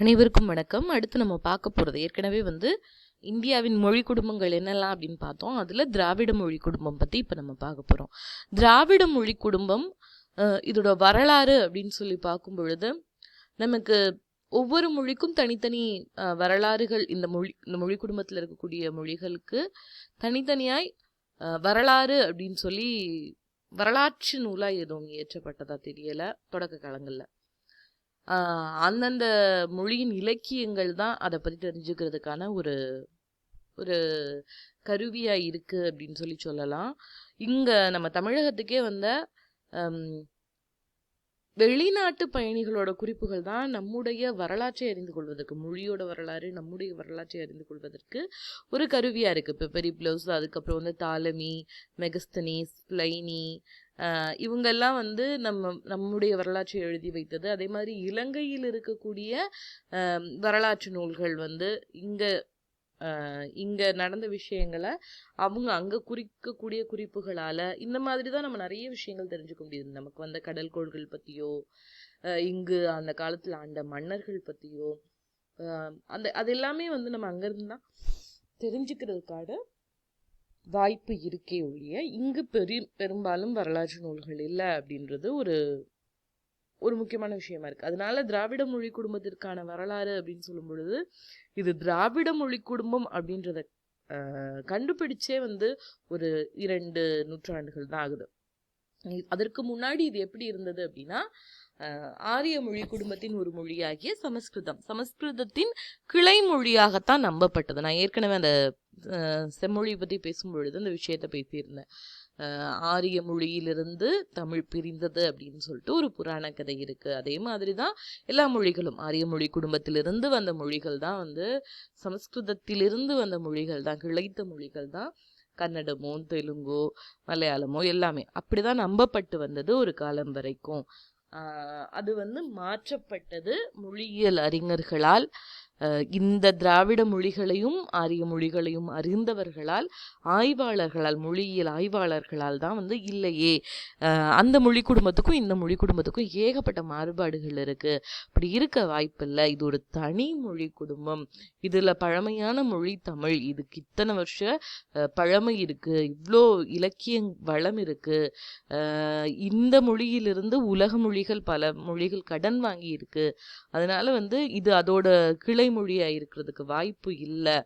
அனைவருக்கும் வணக்கம். அடுத்து நம்ம பார்க்க போகிறது ஏற்கனவே வந்து இந்தியாவின் மொழி குடும்பங்கள் என்னெல்லாம் அப்படின்னு பார்த்தோம். அதில் திராவிட மொழி குடும்பம் பற்றி இப்போ நம்ம பார்க்க போகிறோம் திராவிட மொழி குடும்பம் இதோட வரலாறு அப்படின்னு சொல்லி பார்க்கும் பொழுது நமக்கு ஒவ்வொரு மொழிக்கும் தனித்தனி வரலாறுகள் இந்த மொழி இந்த மொழி குடும்பத்தில் இருக்கக்கூடிய மொழிகளுக்கு தனித்தனியாய் வரலாறு அப்படின்னு சொல்லி வரலாற்று நூலாக எதுவும் இயற்றப்பட்டதாக தெரியலை தொடக்க காலங்களில். அந்தந்த மொழியின் இலக்கியங்கள் தான் அதை பற்றி தெரிஞ்சுக்கிறதுக்கான ஒரு ஒரு கருவியாக இருக்குது அப்படின்னு சொல்லி சொல்லலாம். இங்கே நம்ம தமிழகத்துக்கே வந்த வெளிநாட்டு பயணிகளோட குறிப்புகள் தான் நம்முடைய வரலாற்றை அறிந்து கொள்வதற்கு மொழியோட வரலாறு நம்முடைய வரலாற்றை அறிந்து கொள்வதற்கு ஒரு கருவியாக இருக்குது இப்போ பெரிப்ளஸ் அதுக்கப்புறம் வந்து தாலமி மெகஸ்தனிஸ் பிளைனி இவங்கெல்லாம் வந்து நம்ம நம்முடைய வரலாற்றை எழுதி வைத்தது. அதே மாதிரி இலங்கையில் இருக்கக்கூடிய வரலாற்று நூல்கள் வந்து இங்கே இங்கே நடந்த விஷயங்களை அவங்க அங்கே குறிக்கக்கூடிய குறிப்புகளால் இந்த மாதிரி தான் நம்ம நிறைய விஷயங்கள் தெரிஞ்சுக்க முடியுது. நமக்கு வந்த கடல்கோள்கள் கோள்கள் பற்றியோ இங்கு அந்த காலத்தில் ஆண்ட மன்னர்கள் பற்றியோ அந்த அது எல்லாமே வந்து நம்ம அங்கேருந்து தான் தெரிஞ்சுக்கிறதுக்கான வாய்ப்பு இருக்கே ஒழிய இங்கு பெரிய பெரும்பாலும் வரலாற்று நூல்கள் இல்லை அப்படின்றது ஒரு ஒரு முக்கியமான விஷயமா இருக்குது அதனால திராவிட மொழி குடும்பத்திற்கான வரலாறு அப்படின்னு சொல்லும் பொழுது இது திராவிட மொழி குடும்பம் அப்படின்றத கண்டுபிடிச்சே வந்து ஒரு இரண்டு நூற்றாண்டுகள் தான் ஆகுது. அதற்கு முன்னாடி இது எப்படி இருந்தது அப்படின்னா ஆரிய மொழி குடும்பத்தின் ஒரு மொழியாகிய சமஸ்கிருதம். சமஸ்கிருதத்தின் கிளை மொழியாகத்தான் நம்பப்பட்டது. நான் ஏற்கனவே அந்த செம்மொழியை செம்மொழி பற்றி பேசும்பொழுது அந்த விஷயத்தை பேசியிருந்தேன். ஆரிய மொழியிலிருந்து தமிழ் பிரிந்தது அப்படின்னு சொல்லிட்டு ஒரு புராண கதை இருக்குது அதே மாதிரி தான் எல்லா மொழிகளும். ஆரிய மொழி குடும்பத்திலிருந்து வந்த மொழிகள் தான் வந்து சமஸ்கிருதத்திலிருந்து வந்த மொழிகள் தான் கிளைத்த மொழிகள் தான். கன்னடமோ தெலுங்கோ மலையாளமோ எல்லாமே. அப்படிதான் நம்பப்பட்டு வந்தது ஒரு காலம் வரைக்கும். அது வந்து மாற்றப்பட்டது மொழியியல் அறிஞர்களால். இந்த திராவிட மொழிகளையும் ஆரிய மொழிகளையும் அறிந்தவர்களால் ஆய்வாளர்களால் மொழியியல் ஆய்வாளர்களால் தான் வந்து இல்லையே. அந்த மொழி குடும்பத்துக்கும் இந்த மொழி குடும்பத்துக்கும் ஏகப்பட்ட மாறுபாடுகள் இருக்குது அப்படி இருக்க வாய்ப்பில்லை. இது ஒரு தனி மொழி குடும்பம். இதில் பழமையான மொழி தமிழ். இதுக்கு இத்தனை வருஷ பழமை இருக்கு. இவ்வளோ இலக்கிய வளம் இருக்குது இந்த மொழியிலிருந்து உலக மொழிகள் பல மொழிகள் கடன் வாங்கி இருக்குது அதனால வந்து இது அதோட கிளை மொழியா இருக்கிறதுக்கு வாய்ப்பு இல்லை.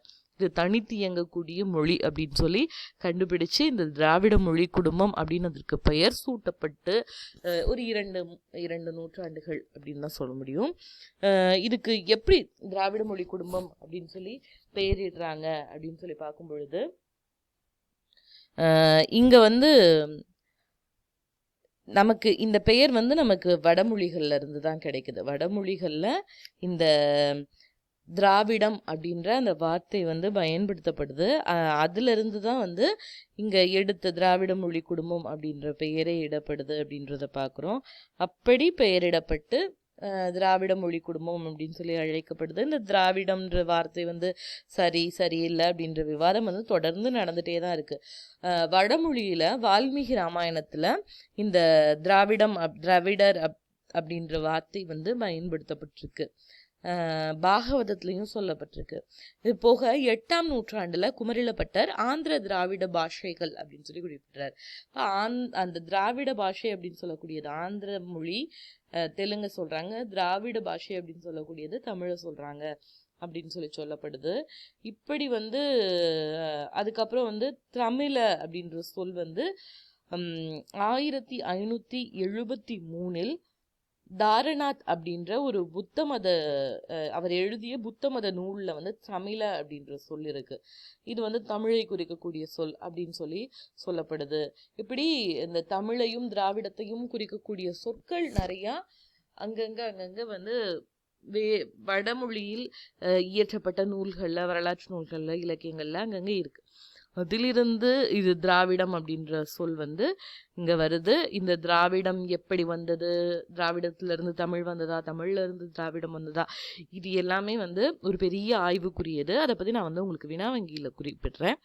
இது தனித்து இயங்கக்கூடிய மொழி அப்படின்னு சொல்லி கண்டுபிடிச்சு இந்த திராவிட மொழி குடும்பம் அப்படின்னு அதற்கு பெயர் சூட்டப்பட்டு ஒரு இரண்டு இரண்டு நூற்றாண்டுகள் அப்படின்னு தான் சொல்ல முடியும். அஹ், இதுக்கு எப்படி திராவிட மொழி குடும்பம் அப்படின்னு சொல்லி பெயரிடுறாங்க அப்படின்னு சொல்லி பார்க்கும் பொழுது இங்கே வந்து நமக்கு இந்த பெயர் வந்து நமக்கு வடமொழிகள்ல இருந்து தான் கிடைக்குது. வடமொழிகளில் இந்த திராவிடம் அப்படின்ற அந்த வார்த்தை வந்து பயன்படுத்தப்படுது. அதிலிருந்து இருந்து தான் வந்து இங்கே எடுத்த திராவிட மொழி குடும்பம் அப்படின்ற பெயரே இடப்படுது அப்படின்றத பார்க்குறோம் அப்படி பெயரிடப்பட்டு திராவிட மொழி குடும்பம் அப்படின்னு சொல்லி அழைக்கப்படுது. இந்த திராவிடம்ன்ற வார்த்தை வந்து சரி சரியில்லை அப்படின்ற விவாதம் வந்து தொடர்ந்து நடந்துகிட்டே தான் இருக்குது வடமொழியில் வால்மீகி ராமாயணத்தில் இந்த திராவிடம் அப் திராவிடர் அப் அப்படின்ற வார்த்தை வந்து பயன்படுத்தப்பட்டிருக்கு. பாகவதத்துலையும் சொல்லப்பட்டிருக்கு. இது போக எட்டாம் நூற்றாண்டில் குமரிலப்பட்டர் ஆந்திர திராவிட பாஷைகள் அப்படின்னு சொல்லி குறிப்பிட்டார். ஆந் அந்த திராவிட பாஷை அப்படின்னு சொல்லக்கூடியது ஆந்திர மொழி அஹ் தெலுங்கு திராவிட பாஷை அப்படின்னு சொல்லக்கூடியது தமிழை சொல்கிறாங்க அப்படின்னு சொல்லி சொல்லப்படுது. இப்படி வந்து அதுக்கப்புறம் வந்து தமிழ அப்படின்ற சொல் வந்து ஆயிரத்தி ஐநூற்றி எழுபத்தி மூணில் தாரநாத் அப்படின்ற ஒரு புத்த மத அவர் எழுதிய புத்த மத நூலில் வந்து தமிழ அப்படின்ற சொல் இருக்கு. இது வந்து தமிழை குறிக்கக்கூடிய சொல் அப்படின்னு சொல்லி சொல்லப்படுது. இப்படி இந்த தமிழையும் திராவிடத்தையும் குறிக்கக்கூடிய சொற்கள் நிறையா அங்கங்கே அங்கங்கே வந்து வே வடமொழியில் இயற்றப்பட்ட நூல்களில் வரலாற்று நூல்களில் இலக்கியங்களில் அங்கங்கே இருக்குது அதிலிருந்து இது திராவிடம் அப்படின்ற சொல் வந்து இங்கே வருது. இந்த திராவிடம் எப்படி வந்தது? திராவிடத்துல இருந்து தமிழ் வந்ததா? தமிழ்லேருந்து திராவிடம் வந்ததா? இது எல்லாமே வந்து ஒரு பெரிய ஆய்வுக்குரியது. அதை பற்றி நான் வந்து உங்களுக்கு வினா வங்கியில் குறிப்பிடுறேன்.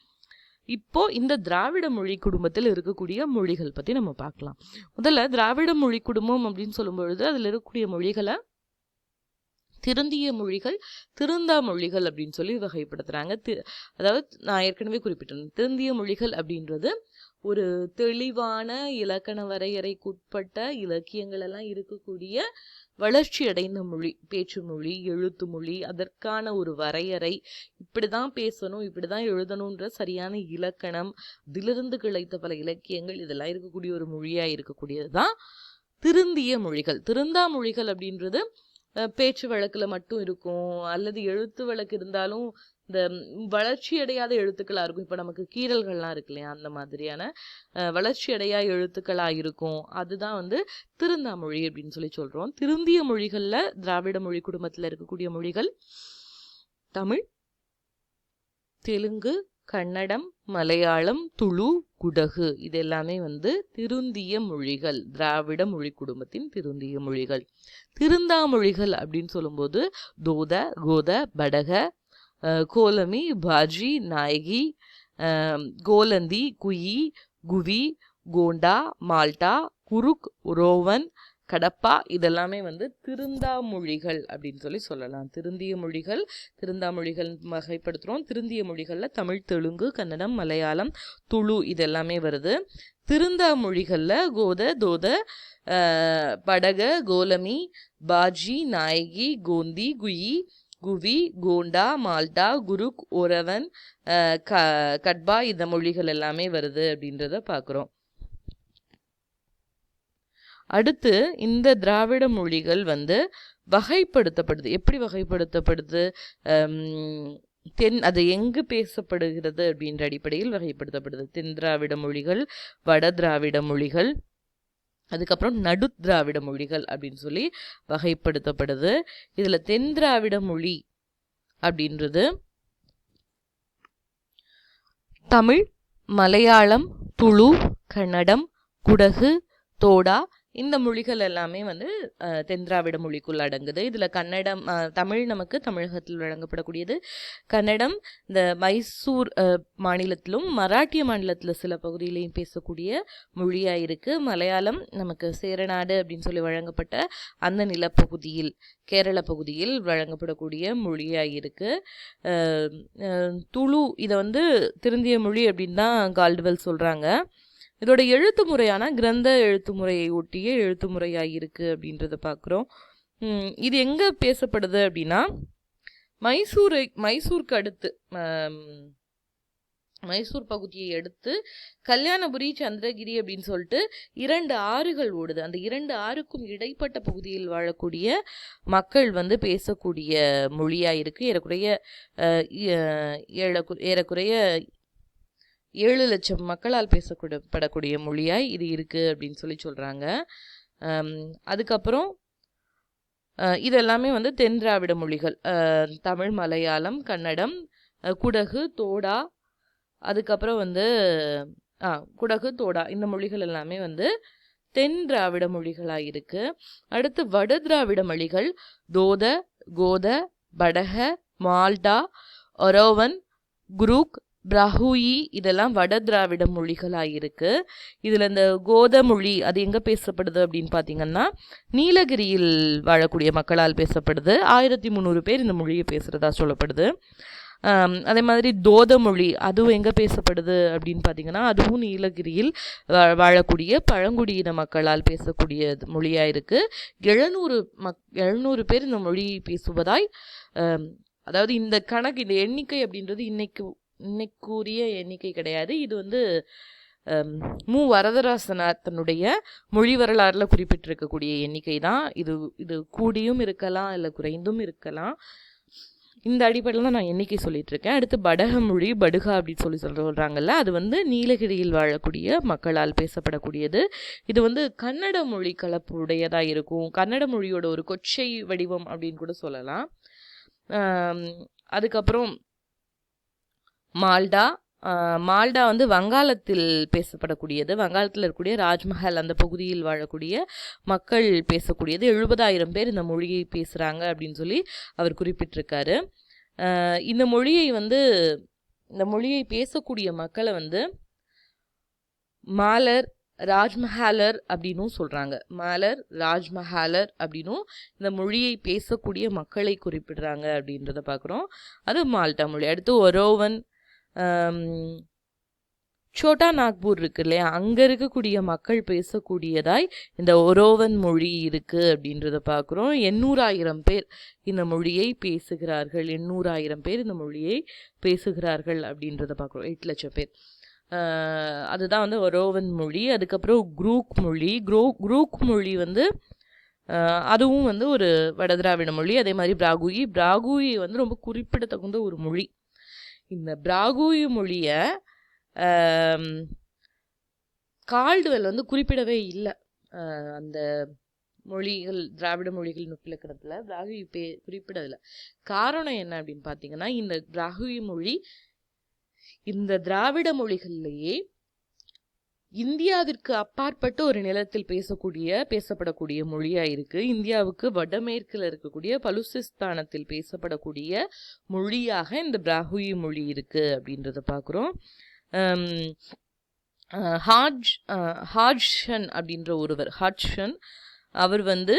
இப்போ இந்த திராவிட மொழி குடும்பத்தில் இருக்கக்கூடிய மொழிகள் பற்றி நம்ம பார்க்கலாம். முதல்ல திராவிட மொழி குடும்பம் அப்படின்னு சொல்லும்பொழுது அதில் இருக்கக்கூடிய மொழிகளை திருந்திய மொழிகள் திருந்தா மொழிகள் அப்படின்னு சொல்லி வகைப்படுத்துகிறாங்க தி அதாவது நான் ஏற்கனவே குறிப்பிட்டேன் திருந்திய மொழிகள் அப்படின்றது ஒரு தெளிவான இலக்கண வரையறைக்குட்பட்ட இலக்கியங்கள் எல்லாம் இருக்கக்கூடிய வளர்ச்சி அடைந்த மொழி பேச்சு மொழி எழுத்து மொழி அதற்கான ஒரு வரையறை. இப்படி தான் பேசணும் இப்படி தான் எழுதணுன்ற சரியான இலக்கணம் அதிலிருந்து கிளைத்த பல இலக்கியங்கள் இதெல்லாம் இருக்கக்கூடிய ஒரு மொழியாக இருக்கக்கூடியது தான் திருந்திய மொழிகள். திருந்தா மொழிகள் அப்படின்றது பேச்சு வழக்கில் மட்டும் இருக்கும். அல்லது எழுத்து வழக்கு இருந்தாலும் இந்த வளர்ச்சி அடையாத எழுத்துக்களாக இருக்கும். இப்போ நமக்கு கீறல்கள்லாம் இருக்கு இல்லையா அந்த மாதிரியான வளர்ச்சி அடையா எழுத்துக்களாக இருக்கும். அதுதான் வந்து திருந்தா மொழி அப்படின்னு சொல்லி சொல்கிறோம் திருந்திய மொழிகளில் திராவிட மொழி குடும்பத்தில் இருக்கக்கூடிய மொழிகள் தமிழ் தெலுங்கு கன்னடம் மலையாளம் துளு குடகு இது எல்லாமே வந்து திருந்திய மொழிகள் திராவிட மொழி குடும்பத்தின் திருந்திய மொழிகள். திருந்தா மொழிகள் அப்படின்னு சொல்லும்போது தோத கோத படக கோலமி பாஜி நாயகி கோலந்தி குயி குவி கோண்டா மால்டா குருக் ரோவன் கடப்பா இதெல்லாமே வந்து திருந்தாமொழிகள் அப்படின்னு சொல்லி சொல்லலாம். திருந்திய மொழிகள் திருந்தாமொழிகள் வகைப்படுத்துகிறோம் திருந்திய மொழிகளில் தமிழ் தெலுங்கு கன்னடம் மலையாளம் துளு இதெல்லாமே வருது. திருந்தா மொழிகளில் கோத தோத படக கோலமி பாஜி நாயகி கோந்தி குயி குவி கோண்டா மால்டா குருக் ஒரவன் க கட்பா இந்த மொழிகள் எல்லாமே வருது அப்படின்றத பார்க்குறோம் அடுத்து இந்த திராவிட மொழிகள் வந்து வகைப்படுத்தப்படுது. எப்படி வகைப்படுத்தப்படுது? தென் அது எங்கு பேசப்படுகிறது அப்படின்ற அடிப்படையில் வகைப்படுத்தப்படுது. தென் திராவிட மொழிகள் வட திராவிட மொழிகள் அதுக்கப்புறம் நடு திராவிட மொழிகள் அப்படின்னு சொல்லி வகைப்படுத்தப்படுது. இதில் தென் திராவிட மொழி அப்படின்றது தமிழ் மலையாளம் துளு கன்னடம் குடகு தோடா இந்த மொழிகள் எல்லாமே வந்து தென்திராவிட மொழிக்குள் அடங்குது. இதில் கன்னடம் தமிழ் நமக்கு தமிழகத்தில் வழங்கப்படக்கூடியது. கன்னடம் இந்த மைசூர் மாநிலத்திலும் மராட்டிய மாநிலத்தில் சில பகுதியிலையும் பேசக்கூடிய மொழியாக இருக்குது மலையாளம் நமக்கு சேரநாடு அப்படின்னு சொல்லி வழங்கப்பட்ட அந்த நிலப்பகுதியில் கேரள பகுதியில் வழங்கப்படக்கூடிய மொழியாக இருக்குது துளு இதை வந்து திருந்திய மொழி அப்படின்னு தான் கால்டுவெல் சொல்கிறாங்க இதோட எழுத்து முறையான கிரந்த எழுத்து முறையை ஒட்டிய எழுத்து முறையாக இருக்குது அப்படின்றத பார்க்குறோம் இது எங்கே பேசப்படுது அப்படின்னா மைசூரை மைசூருக்கு அடுத்து மைசூர் பகுதியை எடுத்து கல்யாணபுரி சந்திரகிரி அப்படின்னு சொல்லிட்டு இரண்டு ஆறுகள் ஓடுது. அந்த இரண்டு ஆறுக்கும் இடைப்பட்ட பகுதியில் வாழக்கூடிய மக்கள் வந்து பேசக்கூடிய மொழியாக இருக்குது ஏறக்குறைய ஏழக்கு- ஏறக்குறைய ஏழு லட்சம் மக்களால் பேசக்கூட படக்கூடிய மொழியாய் இது இருக்குது அப்படின்னு சொல்லி சொல்கிறாங்க அதுக்கப்புறம் இதெல்லாமே இது எல்லாமே வந்து தென் திராவிட மொழிகள். தமிழ் மலையாளம் கன்னடம் குடகு தோடா அதுக்கப்புறம் வந்து ஆ குடகு தோடா இந்த மொழிகள் எல்லாமே வந்து தென் திராவிட மொழிகளாக இருக்குது அடுத்து வட திராவிட மொழிகள் தோத கோத படக மால்டா ஒரோவன் குரூக் பிரஹுயி இதெல்லாம் வட திராவிட மொழிகளாக இருக்குது இதில் இந்த கோத மொழி அது எங்கே பேசப்படுது அப்படின்னு பார்த்தீங்கன்னா நீலகிரியில் வாழக்கூடிய மக்களால் பேசப்படுது. ஆயிரத்தி முந்நூறு பேர் இந்த மொழியை பேசுகிறதா சொல்லப்படுது. அதே மாதிரி தோத மொழி அதுவும் எங்கே பேசப்படுது அப்படின்னு பார்த்தீங்கன்னா அதுவும் நீலகிரியில் வா- வாழக்கூடிய பழங்குடியின மக்களால் பேசக்கூடிய மொழியாக இருக்குது எழுநூறு மக் எழுநூறு பேர் இந்த மொழி பேசுவதாய் அதாவது இந்த கணக்கு இந்த எண்ணிக்கை அப்படின்றது இன்னைக்கு இன்னைக்குரிய எண்ணிக்கை கிடையாது. இது வந்து மு. வரதராசனார் தன்னுடைய மொழி வரலாறில் குறிப்பிட்டிருக்கக்கூடிய எண்ணிக்கை தான். இது இது கூடியும் இருக்கலாம் இல்லை குறைந்தும் இருக்கலாம். இந்த அடிப்படையில் தான் நான் எண்ணிக்கை சொல்லிட்டு இருக்கேன் அடுத்து படக மொழி படுகா அப்படின்னு சொல்லி சொல்கிறாங்கல்ல அது வந்து நீலகிரியில் வாழக்கூடிய மக்களால் பேசப்படக்கூடியது. இது வந்து கன்னட மொழி கலப்புடையதாக இருக்கும். கன்னட மொழியோட ஒரு கொச்சை வடிவம் அப்படின்னு கூட சொல்லலாம். அதுக்கப்புறம் மால்டா மால்டா வந்து வங்காளத்தில் பேசப்படக்கூடியது. வங்காளத்தில் இருக்கக்கூடிய ராஜ்மஹல் அந்த பகுதியில் வாழக்கூடிய மக்கள் பேசக்கூடியது. எழுபதாயிரம் பேர் இந்த மொழியை பேசுகிறாங்க அப்படின்னு சொல்லி அவர் குறிப்பிட்டிருக்காரு. இந்த மொழியை வந்து இந்த மொழியை பேசக்கூடிய மக்களை வந்து மாலர் ராஜ்மஹாலர் அப்படின்னும் சொல்கிறாங்க மாலர் ராஜ்மஹாலர் அப்படின்னும் இந்த மொழியை பேசக்கூடிய மக்களை குறிப்பிடுறாங்க அப்படின்றத பார்க்குறோம் அது மால்டா மொழி. அடுத்து ஒரோவன் சோட்டா நாக்பூர் இருக்கு இல்லையா அங்கே இருக்கக்கூடிய மக்கள் பேசக்கூடியதாய் இந்த ஒரோவன் மொழி இருக்குது அப்படின்றத பார்க்குறோம் எண்ணூறாயிரம் பேர் இந்த மொழியை பேசுகிறார்கள். எண்ணூறாயிரம் பேர் இந்த மொழியை பேசுகிறார்கள் அப்படின்றத பார்க்குறோம் எட்டு லட்சம் பேர். அதுதான் வந்து ஒரோவன் மொழி. அதுக்கப்புறம் குரூக் மொழி. குரோ குரூக் மொழி வந்து அதுவும் வந்து ஒரு வடதிராவிட மொழி. அதே மாதிரி பிராகுயி. பிராகுயி வந்து ரொம்ப குறிப்பிடத்தகுந்த ஒரு மொழி. இந்த பிராகுயி மொழியை கால்டுவெல் வந்து குறிப்பிடவே இல்லை. அந்த மொழிகள் திராவிட மொழிகள் நுப்பிலக்கணத்தில் பிராகுயி பே குறிப்பிடவில்லை. காரணம் என்ன அப்படின்னு பார்த்தீங்கன்னா இந்த பிராகுயி மொழி இந்த திராவிட மொழிகள்லேயே இந்தியாவிற்கு அப்பாற்பட்ட ஒரு நிலத்தில் பேசக்கூடிய பேசப்படக்கூடிய மொழியாக இருக்குது இந்தியாவுக்கு வடமேற்கில் இருக்கக்கூடிய பலுசிஸ்தானத்தில் பேசப்படக்கூடிய மொழியாக இந்த பிராகுயி மொழி இருக்குது அப்படின்றத பார்க்குறோம் ஹாஜ் ஹாஜ்ஷன் அப்படின்ற ஒருவர் ஹாஜ்ஷன் அவர் வந்து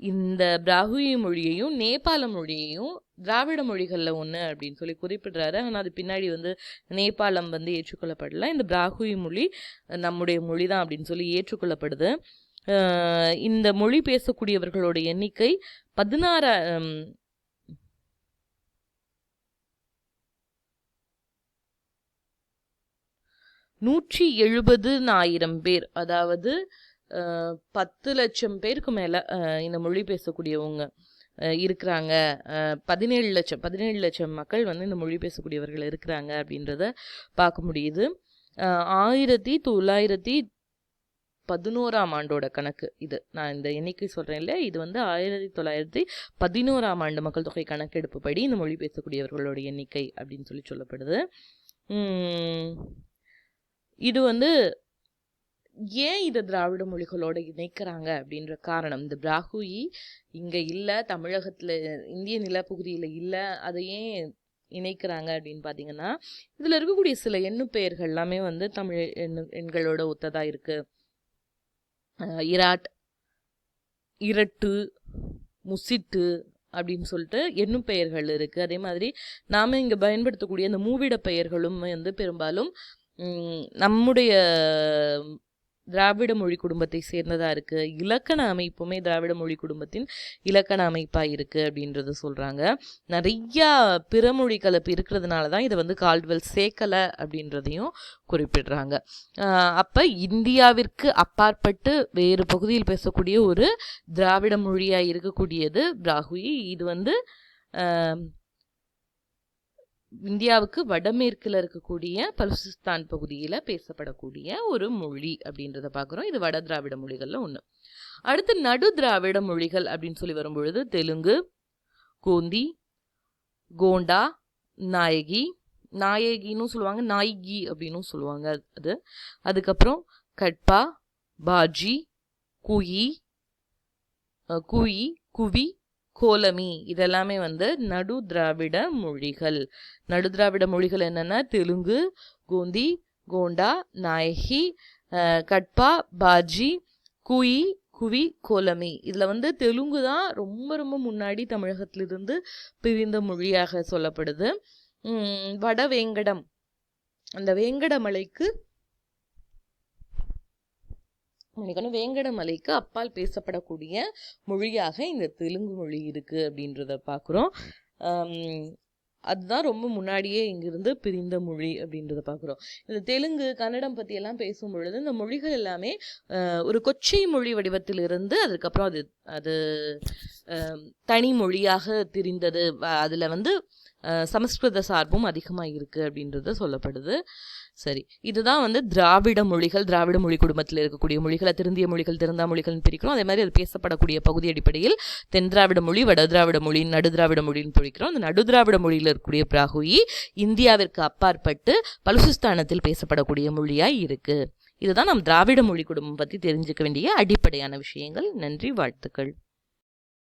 இந்த பிராகுயி மொழியையும் நேபாள மொழியையும் திராவிட மொழிகளில் ஒன்று அப்படின்னு சொல்லி குறிப்பிடுறாரு. ஆனால் அது பின்னாடி வந்து நேபாளம் வந்து ஏற்றுக்கொள்ளப்படல. இந்த பிராகுயி மொழி நம்முடைய மொழி தான் அப்படின்னு சொல்லி ஏற்றுக்கொள்ளப்படுது. இந்த மொழி பேசக்கூடியவர்களோட எண்ணிக்கை பதினாறு நூற்றி எழுபதுனாயிரம் பேர். அதாவது பத்து லட்சம் பேருக்கு மேலே இந்த மொழி பேசக்கூடியவங்க இருக்கிறாங்க. பதினேழு லட்சம் பதினேழு லட்சம் மக்கள் வந்து இந்த மொழி பேசக்கூடியவர்கள் இருக்கிறாங்க அப்படின்றத பார்க்க முடியுது. ஆயிரத்தி தொள்ளாயிரத்தி பதினோராம் ஆண்டோட கணக்கு இது. நான் இந்த எண்ணிக்கை சொல்கிறேன் இல்லை இது வந்து ஆயிரத்தி தொள்ளாயிரத்தி பதினோராம் ஆண்டு மக்கள் தொகை கணக்கெடுப்புப்படி இந்த மொழி பேசக்கூடியவர்களோட எண்ணிக்கை அப்படின்னு சொல்லி சொல்லப்படுது. இது வந்து ஏன் இதை திராவிட மொழிகளோடு இணைக்கிறாங்க அப்படின்ற காரணம்? இந்த பிராகுயி இங்கே இல்லை தமிழகத்தில் இந்திய நிலப்பகுதியில் இல்லை அதை ஏன் இணைக்கிறாங்க அப்படின்னு பார்த்தீங்கன்னா இதில் இருக்கக்கூடிய சில எண்ணு பெயர்கள் எல்லாமே வந்து தமிழ் எண்ணு எண்களோட ஒத்ததாக இருக்குது இராட் இரட்டு முசிட்டு அப்படின்னு சொல்லிட்டு எண்ணும் பெயர்கள் இருக்குது அதே மாதிரி நாம் இங்கே பயன்படுத்தக்கூடிய இந்த மூவிட பெயர்களும் வந்து பெரும்பாலும் நம்முடைய திராவிட மொழி குடும்பத்தை சேர்ந்ததாக இருக்குது இலக்கண அமைப்புமே திராவிட மொழி குடும்பத்தின் இலக்கண அமைப்பாக இருக்குது அப்படின்றத சொல்கிறாங்க நிறையா பிறமொழி கலப்பு இருக்கிறதுனால தான் இதை வந்து கால்டுவெல் சேர்க்கலை அப்படின்றதையும் குறிப்பிடுறாங்க. அப்போ இந்தியாவிற்கு அப்பாற்பட்டு வேறு பகுதியில் பேசக்கூடிய ஒரு திராவிட மொழியாக இருக்கக்கூடியது பிராகுயி இது வந்து இந்தியாவுக்கு வடமேற்கில் இருக்கக்கூடிய பலுசிஸ்தான் பகுதியில் பேசப்படக்கூடிய ஒரு மொழி அப்படின்றத பார்க்குறோம். இது வட திராவிட மொழிகளில் ஒன்று அடுத்து நடு திராவிட மொழிகள் அப்படின்னு சொல்லி வரும்பொழுது தெலுங்கு கோந்தி கோண்டா நாயகி நாயகின்னு சொல்லுவாங்க நாயகி அப்படின்னும் சொல்லுவாங்க அது. அதுக்கப்புறம் கட்பா பாஜி குயி குயி குவி கோலமி இதெல்லாமே வந்து நடு திராவிட மொழிகள். நடு திராவிட மொழிகள் என்னென்னா தெலுங்கு கோந்தி கோண்டா நாயகி கட்பா பாஜி குயி குவி கோலமி. இதில் வந்து தெலுங்கு தான் ரொம்ப ரொம்ப முன்னாடி தமிழகத்திலிருந்து பிரிந்த மொழியாக சொல்லப்படுது. வடவேங்கடம் வட வேங்கடம். அந்த வேங்கடமலைக்கு மன்னிக்கணும் வேங்கடமலைக்கு அப்பால் பேசப்படக்கூடிய மொழியாக இந்த தெலுங்கு மொழி இருக்குது அப்படின்றத பார்க்குறோம் அதுதான் ரொம்ப முன்னாடியே இங்கிருந்து பிரிந்த மொழி அப்படின்றத பார்க்குறோம் இந்த தெலுங்கு கன்னடம் பற்றியெல்லாம் பேசும் பொழுது இந்த மொழிகள் எல்லாமே ஒரு கொச்சை மொழி வடிவத்திலிருந்து அதுக்கப்புறம் அது அது தனி மொழியாக திரிந்தது. அதில் வந்து சமஸ்கிருத சார்பும் அதிகமாக இருக்குது அப்படின்றது சொல்லப்படுது. சரி. இதுதான் வந்து திராவிட மொழிகள் திராவிட மொழி குடும்பத்தில் இருக்கக்கூடிய மொழிகளை திருந்திய மொழிகள் திருந்தா மொழிகள்னு பிரிக்கிறோம். அதே மாதிரி அது பேசப்படக்கூடிய பகுதி அடிப்படையில் தென் திராவிட மொழி வட திராவிட மொழி நடு திராவிட மொழின்னு பிரிக்கிறோம். அந்த நடு திராவிட மொழியில் இருக்கக்கூடிய பிராகுயி இந்தியாவிற்கு அப்பாற்பட்டு பலுசிஸ்தானத்தில் பேசப்படக்கூடிய மொழியாக இருக்குது இதுதான் நம் திராவிட மொழி குடும்பம் பற்றி தெரிஞ்சுக்க வேண்டிய அடிப்படையான விஷயங்கள். நன்றி வாழ்த்துக்கள்.